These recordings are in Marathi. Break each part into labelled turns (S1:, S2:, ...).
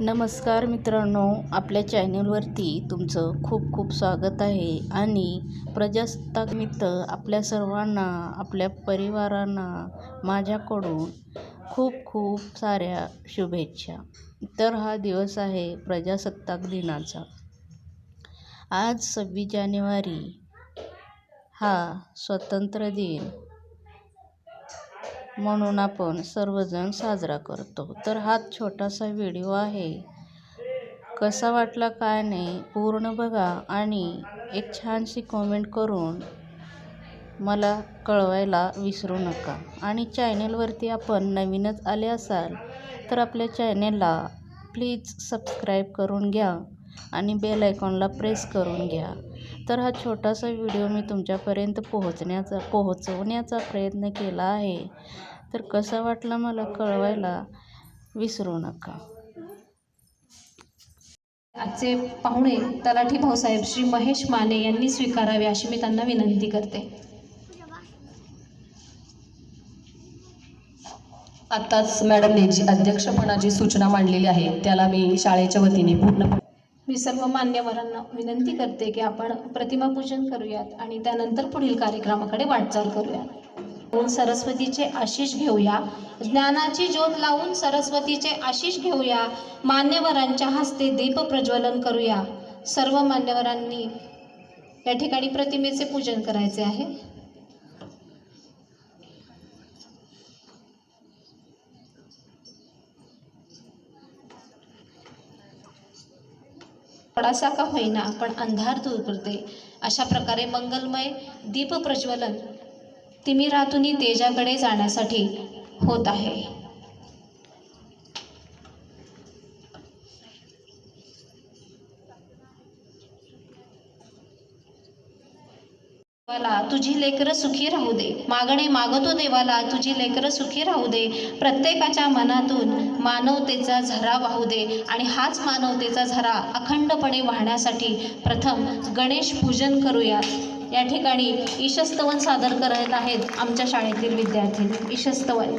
S1: नमस्कार मित्रांनो आपल्या चॅनलवरती तुमचं खूप खूप स्वागत आहे. आणि प्रजासत्ताकनिमित्त आपल्या सर्वांना आपल्या परिवारांना माझ्याकडून खूप खूप साऱ्या शुभेच्छा. तर हा दिवस आहे प्रजासत्ताक दिनाचा. आज सव्वीस जानेवारी हा स्वतंत्र दिन. म्हणून आपण सर्वजण साजरा करतो. तर हा छोटासा व्हिडिओ आहे. कसा वाटला काय नाही पूर्ण बघा आणि एक छानशी कॉमेंट करून मला कळवायला विसरू नका. आणि चॅनेलवरती आपण नवीनच आले असाल तर आपल्या चॅनेलला प्लीज सबस्क्राईब करून घ्या आणि बेल आयकॉनला प्रेस करून घ्या. तर हा छोटासा व्हिडिओ मी तुमच्यापर्यंत पोहोचण्याचा पोहोचवण्याचा प्रयत्न केला आहे. तर कसा वाटला मला कळवायला विसरू नका.
S2: आजचे पाहुणे तलाठी भाऊसाहेब श्री महेश माने यांनी स्वीकारावे अशी मी त्यांना विनंती करते.
S3: आत्ताच मॅडमने जी अध्यक्षपणाची सूचना मांडलेली आहे त्याला मी शाळेच्या वतीने पूर्णपणे
S2: मी सर्व मान्यवरांना विनंती करते की आपण प्रतिमापूजन करूयात आणि त्यानंतर पुढील कार्यक्रमाकडे वाटचाल करूयात. सरस्वतीचे आशिष घेऊया. ज्ञानाची ज्योत लावून सरस्वतीचे आशिष घेऊया. मान्यवरांच्या हस्ते दीप प्रज्वलन करूया. सर्व मान्यवरांनी या ठिकाणी प्रतिमेचे पूजन करायचे आहे. थोडासा का होईना पण अंधार दूर करते. अशा प्रकारे मंगलमय दीप प्रज्वलन तिमिरातुनी तेजाकडे जाण्यासाठी होत आहे. देवाला तुझी लेकरं सुखी राहू दे. मागणे मागतो देवाला तुझी लेकरं सुखी राहू दे. प्रत्येकाच्या मनातून मानवतेचा झरा वाहू दे आणि हाच मानवतेचा झरा अखंडपणे वाहण्यासाठी प्रथम गणेश पूजन करूया या ठिकाणी ईशस्तवन सादर करत आहेत आमच्या शाळेतील विद्यार्थी. ईशस्तवन.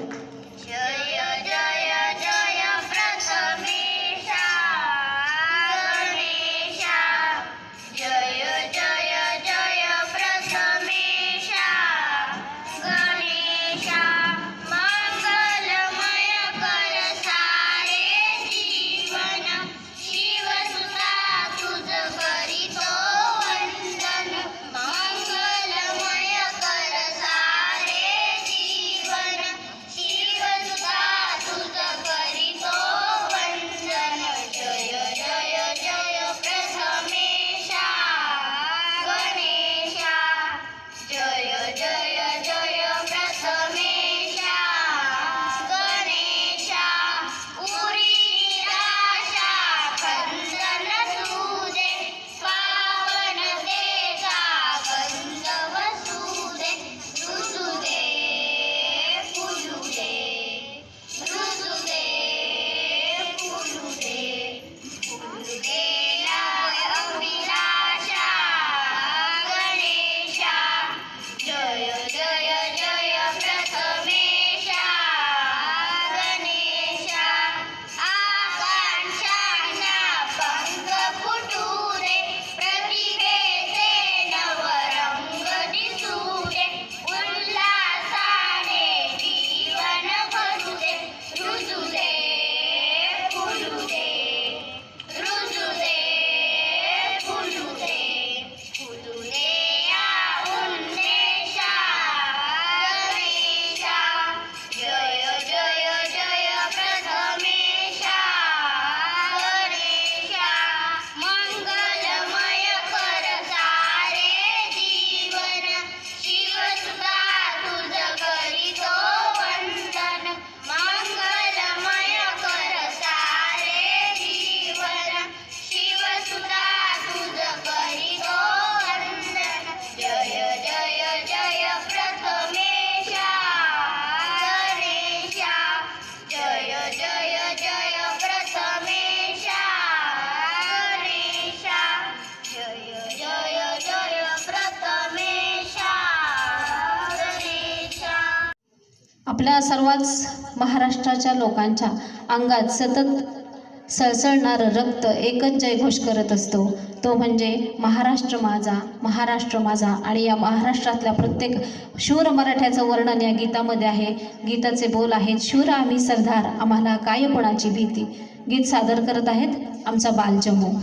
S2: आपल्या सर्वच महाराष्ट्राच्या लोकांच्या अंगात सतत सळसळणारं रक्त एकच जयघोष करत असतो. तो म्हणजे महाराष्ट्र माझा महाराष्ट्र माझा. आणि या महाराष्ट्रातल्या प्रत्येक शूर मराठ्याचं वर्णन या गीतामध्ये आहे. गीताचे बोल आहेत शूर आम्ही सरदार आम्हाला काय कोणाची भीती. गीत सादर करत आहेत आमचा बालचमू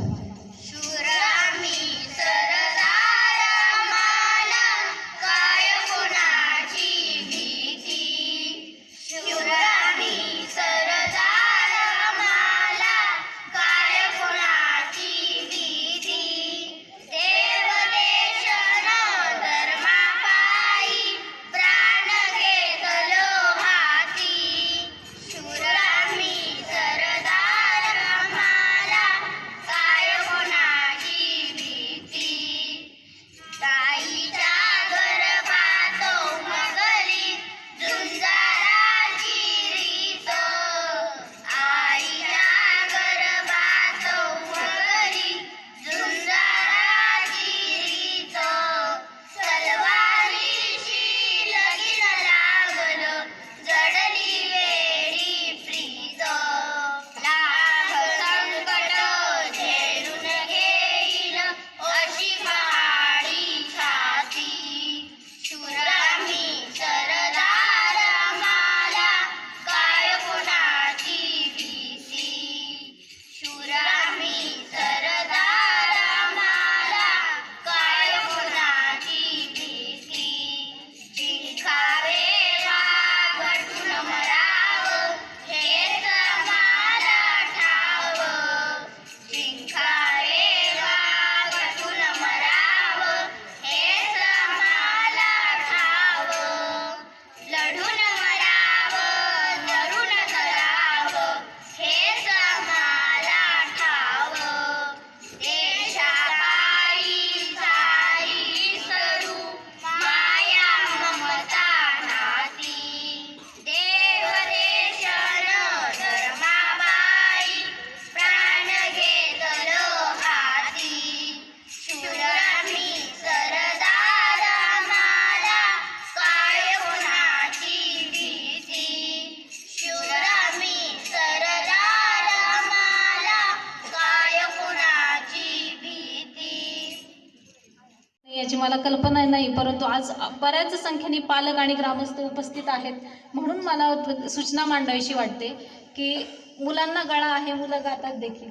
S2: याची मला कल्पना नाही परंतु आज बऱ्याच संख्येने पालक आणि ग्रामस्थ उपस्थित आहेत. म्हणून मला सूचना मांडावीशी वाटते की मुलांना गळा आहे मुलं गातात देखील.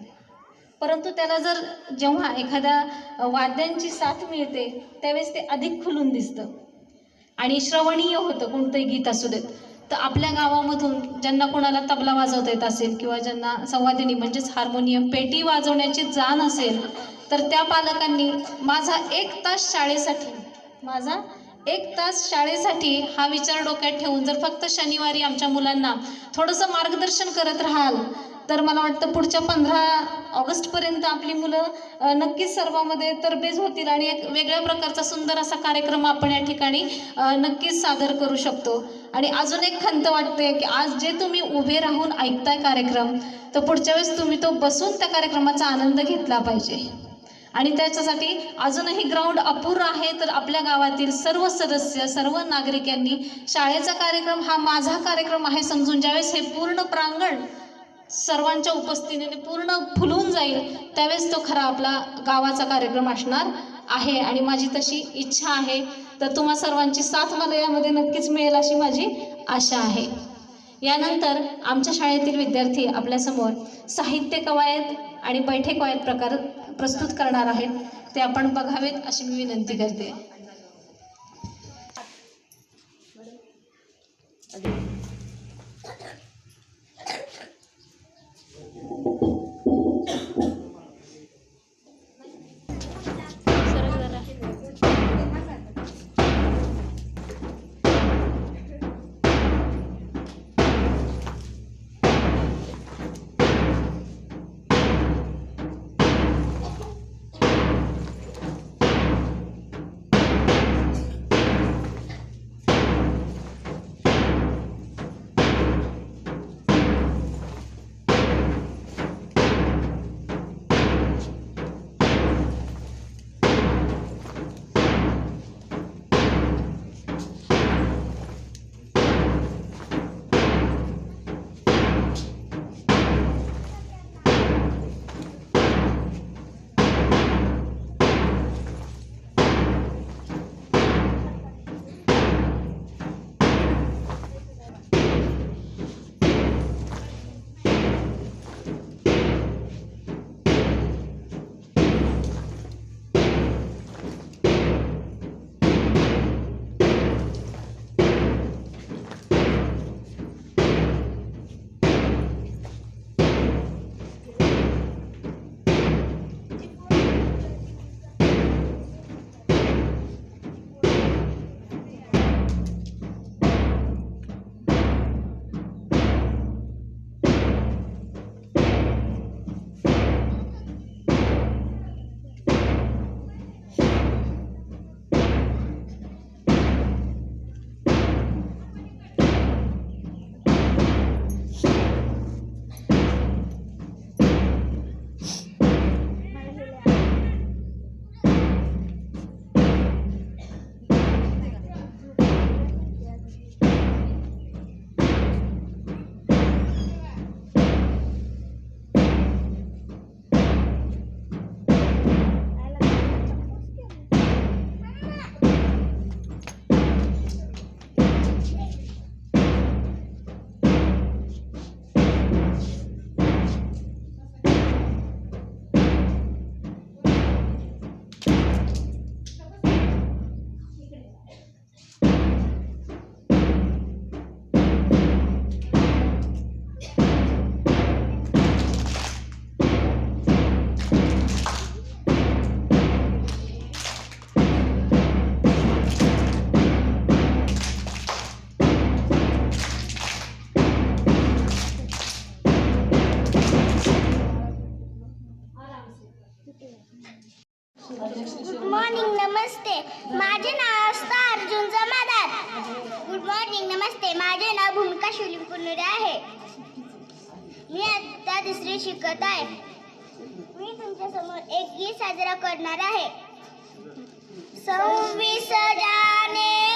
S2: परंतु त्याला जर जेव्हा एखाद्या वाद्यांची साथ मिळते त्यावेळेस ते अधिक खुलून दिसतं. आणि श्रवणीय होतं कोणतंही गीत असू देत. तर आपल्या गावामधून ज्यांना कोणाला तबला वाजवता येत असेल किंवा ज्यांना संवादिनी म्हणजेच हार्मोनियम पेटी वाजवण्याची जाण असेल तर त्या पालकांनी माझा एक तास शाळेसाठी माझा एक तास शाळेसाठी हा विचार डोक्यात ठेवून जर फक्त शनिवारी आमच्या मुलांना थोडंसं मार्गदर्शन करत राहाल तर मला वाटतं पुढच्या पंधरा ऑगस्टपर्यंत आपली मुलं नक्कीच सर्वामध्ये तरबेज होतील आणि एक वेगळ्या प्रकारचा सुंदर असा कार्यक्रम आपण या ठिकाणी नक्कीच सादर करू शकतो. आणि अजून एक खंत वाटते की आज जे तुम्ही उभे राहून ऐकताय कार्यक्रम तर पुढच्या वेळेस तुम्ही तो बसून त्या कार्यक्रमाचा आनंद घेतला पाहिजे. आणि त्याच्यासाठी अजूनही ग्राउंड अपूर्ण आहे. तर आपल्या गावातील सर्व सदस्य सर्व नागरिकांनी शाळेचा कार्यक्रम हा माझा कार्यक्रम आहे समजून ज्यावेळेस हे पूर्ण प्रांगण सर्वांच्या उपस्थितीने पूर्ण फुलून जाईल त्यावेळेस तो खरा आपला गावाचा कार्यक्रम असणार आहे. आणि माझी तशी इच्छा आहे. तर तुम्हा सर्वांची साथ मला यामध्ये नक्कीच मिळेल अशी माझी आशा आहे. यानंतर आमच्या शाळेतील विद्यार्थी आपल्यासमोर साहित्य कवायत आणि बैठे कवायत प्रकार प्रस्तुत करणार आहेत. ते आपण बघावेत अशी मी विनंती करते. तिसरी दुसरी शिकत आहे. मी तुमच्यासमोर एक गीत साजरा करणार आहे. सव्वीस जानेवारीला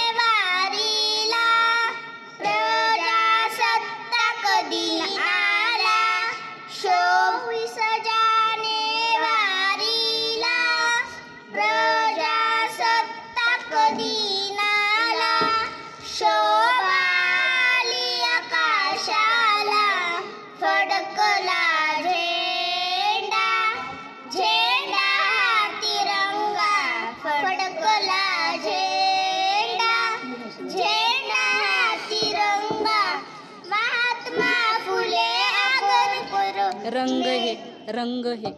S4: रंग हे रंग हे.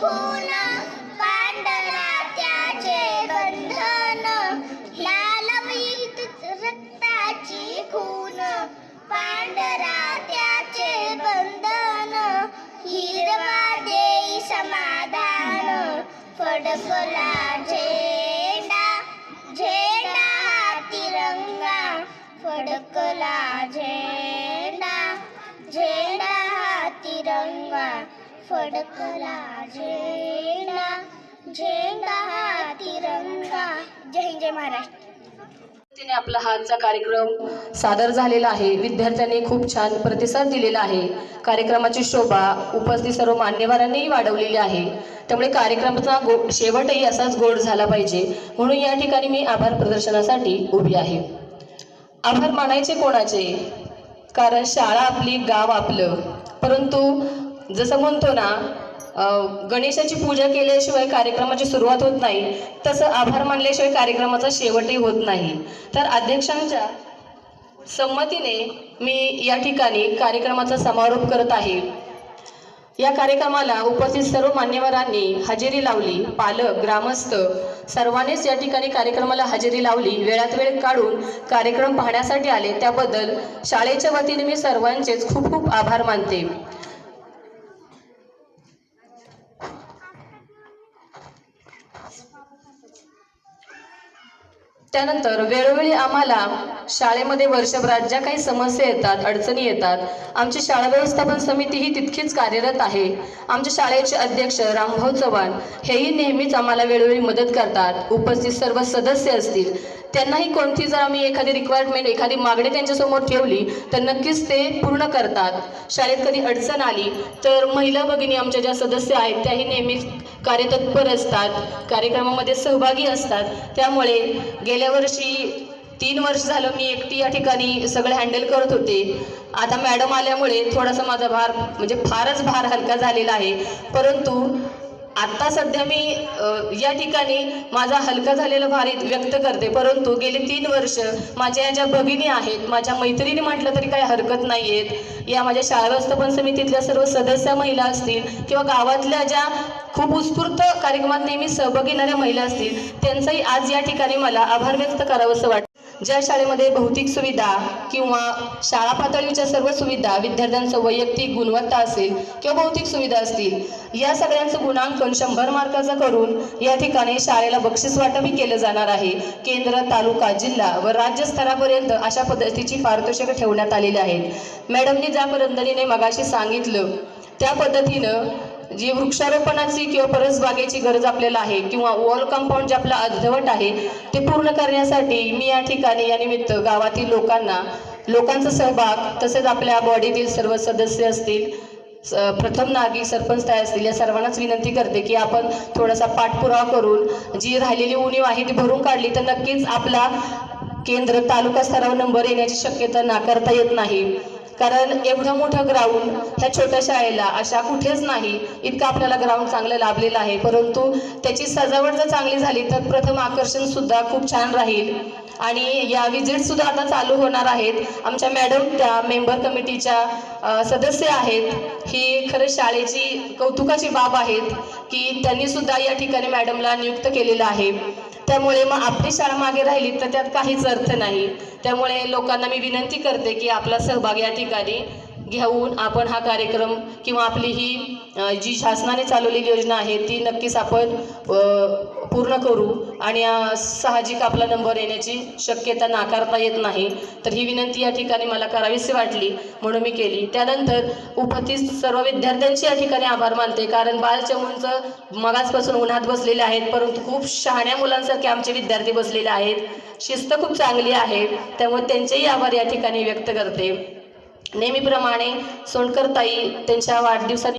S2: खून पांढरा त्याचे बंधन लाल ही रक्ताची खून पांढरा त्याचे बंधन हिरवा देई समाधान फडकला फडकला झेंडा झेंडा हा तिरंगा जय हिंद जय महाराष्ट्र.
S3: आपला हा कार्यक्रम सादर झालेला आहे. विद्यार्थ्यांनी खूप छान प्रतिसाद दिलेला आहे. कार्यक्रमाची शोभा उपस्थित सर्व मान्यवरांनीही वाढवलेली आहे. त्यामुळे कार्यक्रमाचा गो शेवटही असाच गोड झाला पाहिजे. म्हणून या ठिकाणी मी आभार प्रदर्शनासाठी उभी आहे. आभार मानायचे कोणाचे? कारण शाळा आपली गाव आपलं. परंतु जसं म्हणतो ना गणेशाची पूजा केल्याशिवाय कार्यक्रमाची सुरुवात होत नाही तसं आभार मानल्याशिवाय कार्यक्रमाचा शेवटही होत नाही. तर अध्यक्षांच्या संमतीने मी या ठिकाणी कार्यक्रमाचा समारोप करत आहे. या कार्यक्रमाला उपस्थित सर्व मान्यवरांनी हजेरी लावली. पालक ग्रामस्थ सर्वांनीच या ठिकाणी कार्यक्रमाला हजेरी लावली. वेळात वेळ काढून कार्यक्रम पाहण्यासाठी आले. त्याबद्दल शाळेच्या वतीने मी सर्वांचेच खूप खूप आभार मानते. त्यानंतर वेळोवेळी आम्हाला शाळेमध्ये वर्षभरात ज्या काही समस्या येतात अडचणी येतात आमची शाळा व्यवस्थापन समिती ही तितकीच कार्यरत आहे. आमच्या शाळेचे अध्यक्ष रामभाऊ चव्हाण हेही नेहमीच आम्हाला वेळोवेळी मदत करतात. उपस्थित सर्व सदस्य असतील. त्यांनाही कोणती जर आम्ही एखादी रिक्वायरमेंट एखादी मागणी त्यांच्यासमोर ठेवली तर नक्कीच ते पूर्ण करतात. शाळेत कधी अडचण आली तर महिला भगिनी आमच्या ज्या सदस्य आहेत त्याही नेहमीच कार्यतत्पर असतात कार्यक्रमामध्ये सहभागी असतात. त्यामुळे गेल्या वर्षी तीन वर्ष झालं मी एकटी या ठिकाणी सगळं हँडल करत होते. आता मॅडम आल्यामुळे थोडासा माझा भार म्हणजे फारच भार हलका झालेला आहे. परंतु आत्ता सध्या मी या ठिकाणी माझा हलका झालेला भारित व्यक्त करते. परंतु गेली तीन वर्ष माझ्या या ज्या भगिनी आहेत माझ्या मैत्रिणी म्हटलं तरी काही हरकत नाही आहेत या माझ्या शाळा व्यवस्थापन समितीतल्या सर्व सदस्य महिला असतील किंवा गावातल्या ज्या खूप उत्स्फूर्त कार्यक्रमात नेहमी सहभागी येणाऱ्या महिला असतील त्यांचाही आज या ठिकाणी मला आभार व्यक्त करावंसं वाटतं. ज्या शाळेमध्ये भौतिक सुविधा किंवा शाळा पातळीच्या सर्व सुविधा विद्यार्थ्यांचं वैयक्तिक गुणवत्ता असेल किंवा भौतिक सुविधा असतील या सगळ्यांचं गुणांकन शंभर मार्काचं करून या ठिकाणी शाळेला बक्षीस वाटपही केलं जाणार आहे. केंद्र तालुका जिल्हा व राज्य स्तरापर्यंत अशा पद्धतीची पारितोषिकं ठेवण्यात आलेली आहेत. मॅडमनी ज्या पद्धतीने मगाशी सांगितलं त्या पद्धतीनं जी वृक्षारोपणाची किंवा परसबागेची गरज आपल्याला आहे किंवा वॉल कंपाऊंड जे आपलं अर्धवट आहे ते पूर्ण करण्यासाठी मी या ठिकाणी या निमित्त गावातील लोकांना लोकांचा सहभाग तसेच आपल्या बॉडीतील सर्व सदस्य असतील स- प्रथम नागरिक सरपंच काय असतील या सर्वांनाच विनंती करते की आपण थोडासा पाठपुरावा करून जी राहिलेली उणीव आहे ती भरून काढली तर नक्कीच आपला केंद्र तालुका स्तरावर नंबर येण्याची शक्यता नाकारता येत नाही. कारण एवढं मोठं ग्राउंड ह्या छोट्या शाळेला अशा कुठेच नाही इतकं आपल्याला ग्राउंड चांगलं लाभलेलं आहे. परंतु त्याची सजावट जर चांगली झाली तर प्रथम आकर्षण सुद्धा खूप छान राहील. आणि या विजिट सुद्धा आता चालू होणार आहेत. आमच्या मॅडम त्या मेंबर कमिटीच्या सदस्य आहेत. ही खरं शाळेची कौतुकाची बाब आहेत की त्यांनी सुद्धा या ठिकाणी मॅडमला नियुक्त केलेलं आहे. त्यामुळे मग आपली शाळा मागे राहिली तर त्यात काहीच अर्थ नाही. त्यामुळे लोकांना मी विनंती करते की आपला सहभाग या ठिकाणी घेऊन आपण हा कार्यक्रम किंवा आपली ही जी शासनाने चालवलेली योजना आहे ती नक्कीच आपण पूर्ण करू आणि साहजिक आपला नंबर येण्याची शक्यता नाकारता येत नाही तर ही विनंती या ठिकाणी मला करावीशी वाटली म्हणून मी केली. त्यानंतर उपस्थित सर्व विद्यार्थ्यांची या ठिकाणी आभार मानते कारण बालचमूंचं मगाचपासून उन्हात बसलेले आहेत परंतु खूप शहाण्या मुलांसारखे आमचे विद्यार्थी बसलेले आहेत. शिस्त खूप चांगली आहे त्यामुळे त्यांचेही आभार या ठिकाणी व्यक्त करते. नेहमीप्रमाणे सोनकर ताई त्यांच्या वाढदिवसा